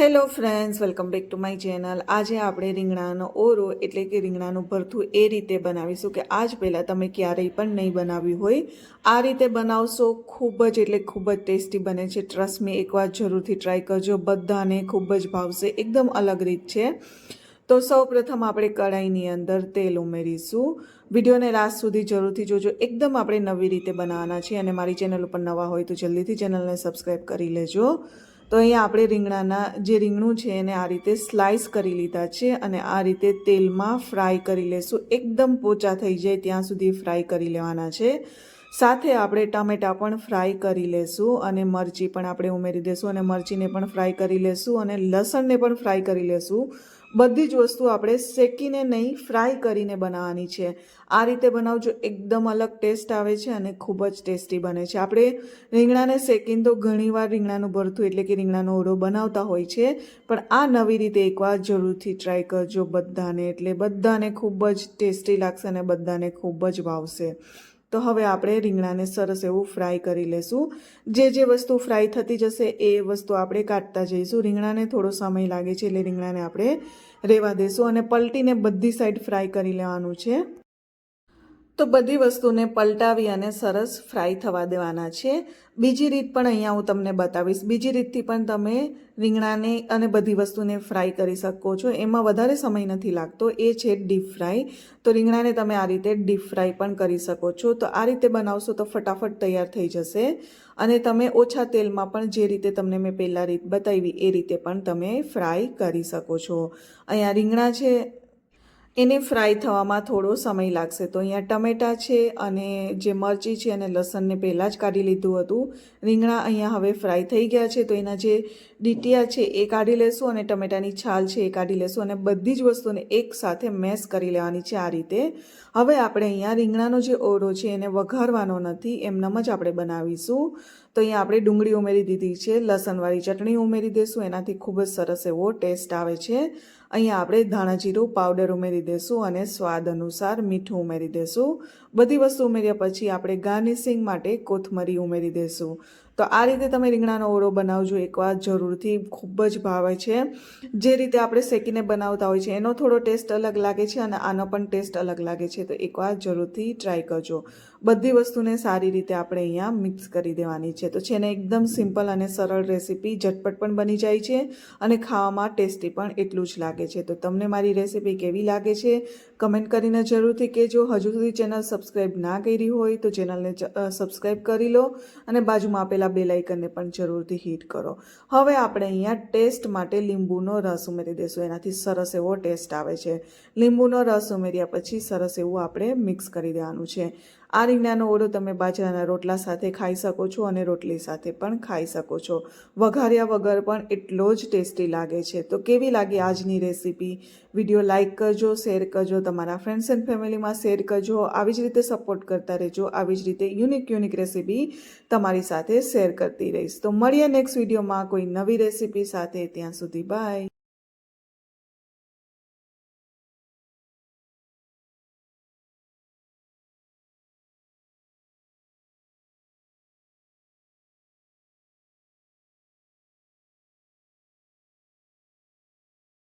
Hello friends welcome back to my channel આજે આપણે રીંગણાનો ઓરો, એટલે કે રીંગણાનું ભરથું, એ રીતે બનાવીશું કે આજ પહેલાં તમે ક્યારેય પણ નહીં બનાવ્યું હોય. આ રીતે બનાવશો ખૂબ જ, એટલે ખૂબ જ ટેસ્ટી બને છે. ટ્રસ્ટ મી એકવાર જરૂરથી ટ્રાય કરજો. બધાને ખૂબ જ ભાવશે. એકદમ અલગ રીત છે. તો સૌ પ્રથમ આપણે કઢાઈની અંદર તેલ ઉમેરીશું. વિડીયોને લાસ્ટ સુધી જરૂરથી જોજો. એકદમ આપણે નવી રીતે બનાવવાના છીએ અને મારી ચેનલ ઉપર નવા હોય તો જલ્દીથી ચેનલને સબસ્ક્રાઈબ કરી લેજો. તો અહીંયા આપણે રીંગણાના જે રીંગણું છે એને આ રીતે સ્લાઇસ કરી લીધા છે અને આ રીતે તેલમાં ફ્રાય કરી લેશું. એકદમ પોચા થઈ જાય ત્યાં સુધી ફ્રાય કરી લેવાના છે. સાથે આપણે ટામેટાં પણ ફ્રાય કરી લેશું અને મરચી પણ આપણે ઉમેરી દઈશું અને મરચીને પણ ફ્રાય કરી લેશું અને લસણને પણ ફ્રાય કરી લેશું. બધી જ વસ્તુ આપણે શેકીને નહીં ફ્રાય કરીને બનાવવાની છે. આ રીતે બનાવજો, એકદમ અલગ ટેસ્ટ આવે છે અને ખૂબ જ ટેસ્ટી બને છે. આપણે રીંગણાને શેકીને તો ઘણીવાર રીંગણાનું ભરથું એટલે કે રીંગણાનો ઓળો બનાવતા હોય છે, પણ આ નવી રીતે એકવાર જરૂરથી ટ્રાય કરજો બધાને, એટલે બધાને ખૂબ જ ટેસ્ટી લાગશે અને બધાને ખૂબ જ ભાવશે. તો હવે આપણે રીંગણાને સરસ એવું ફ્રાય કરી લેશું. જે જે વસ્તુ ફ્રાય થતી જશે એ વસ્તુ આપણે કાઢતા જઈશું. રીંગણાને થોડો સમય લાગે છે એટલે રીંગણાને આપણે રેવા દેશું અને પલટીને બધી સાઈડ ફ્રાય કરી લેવાનું છે. તો બધી વસ્તુને પલટાવી અને સરસ ફ્રાય થવા દેવાના છે. બીજી રીત પણ અહીંયા હું તમને બતાવીશ. બીજી રીતથી પણ તમે રીંગણાને અને બધી વસ્તુને ફ્રાય કરી શકો છો. એમાં વધારે સમય નથી લાગતો. એ છે ડીપ ફ્રાય. તો રીંગણાને તમે આ રીતે ડીપ ફ્રાય પણ કરી શકો છો. તો આ રીતે બનાવશો તો ફટાફટ તૈયાર થઈ જશે. અને તમે ઓછા તેલમાં પણ જે રીતે તમને મેં પહેલાં રીત બતાવી, એ રીતે પણ તમે ફ્રાય કરી શકો છો. અહીંયા રીંગણા છે એને ફ્રાય થવામાં થોડો સમય લાગશે. તો અહીંયા ટમેટાં છે અને જે મરચી છે અને લસણને પહેલાં જ કાઢી લીધું હતું. રીંગણા અહીંયા હવે ફ્રાય થઈ ગયા છે. તો એના જે ડીટીયા છે, એ કાઢી લેશું અને ટમેટાની છાલ છે, એ કાઢી લેશું અને બધી જ વસ્તુને એકસાથે મેસ કરી લેવાની છે આ રીતે. હવે આપણે અહીંયા રીંગણાનો જે ઓળો છે, એને વઘારવાનો નથી, એમનામ જ આપણે બનાવીશું. તો અહીંયા આપણે ડુંગળી ઉમેરી દીધી છે, લસણવાળી ચટણી ઉમેરી દઈશું એનાથી ખૂબ જ સરસ એવો ટેસ્ટ આવે છે. અહીંયા આપણે ધાણા જીરું પાવડર ઉમેરી દઈશું અને સ્વાદ અનુસાર મીઠું ઉમેરી દઈશું બધી વસ્તુ ઉમેર્યા પછી આપણે ગાર્નિશિંગ માટે કોથમરી ઉમેરી દઈશું તો આ રીતે તમે રીંગણાનો ઓળો બનાવજો એકવાર, જરૂરથી ખૂબ જ ભાવે છે. જે રીતે આપણે શેકીને બનાવતા હોય છે, એનો થોડો ટેસ્ટ અલગ લાગે છે અને આનો પણ ટેસ્ટ અલગ લાગે છે. તો એકવાર જરૂરથી ટ્રાય કરજો. બધી વસ્તુને સારી રીતે આપણે અહીંયા મિક્સ કરી દેવાની છે. તો છે ને એકદમ સિમ્પલ અને સરળ રેસીપી ઝટપટ પણ બની જાય છે અને ખાવામાં ટેસ્ટી પણ એટલું જ લાગે છે. તો તમને મારી રેસીપી કેવી લાગે છે? કમેન્ટ કરીને જરૂરથી કહેજો. હજુ સુધી ચેનલ સબસ્ક્રાઈબ ના કરી હોય તો ચેનલને સબસ્ક્રાઈબ કરી લો અને બાજુમાં આપેલા બે લાઇકનને પણ જરૂરથી હિટ કરો. હવે આપણે અહીંયા ટેસ્ટ માટે લીંબુનો રસ ઉમેરી દઈશું એનાથી સરસ એવો ટેસ્ટ આવે છે. લીંબુનો રસ ઉમેર્યા પછી સરસ એવું આપણે મિક્સ કરી દેવાનું છે. આ રીંગણાનો ઓળો તમે બાજરાના રોટલા સાથે ખાઈ શકો છો અને રોટલી સાથે પણ ખાઈ શકો છો. વઘાર્યા વગર પણ એટલો જ ટેસ્ટી લાગે છે. તો કેવી લાગી આજની રેસીપી? વીડિયો લાઇક કરજો, શેર કરજો, તમારા ફ્રેન્ડ્સ એન્ડ ફેમિલીમાં શેર કરજો. આવી જ રીતે સપોર્ટ કરતા રહેજો. આવી જ રીતે યુનિક યુનિક રેસીપી તમારી સાથે શેર કરતી રહીશ. તો મળીએ નેક્સ્ટ વિડીયોમાં કોઈ નવી રેસીપી સાથે. ત્યાં સુધી બાય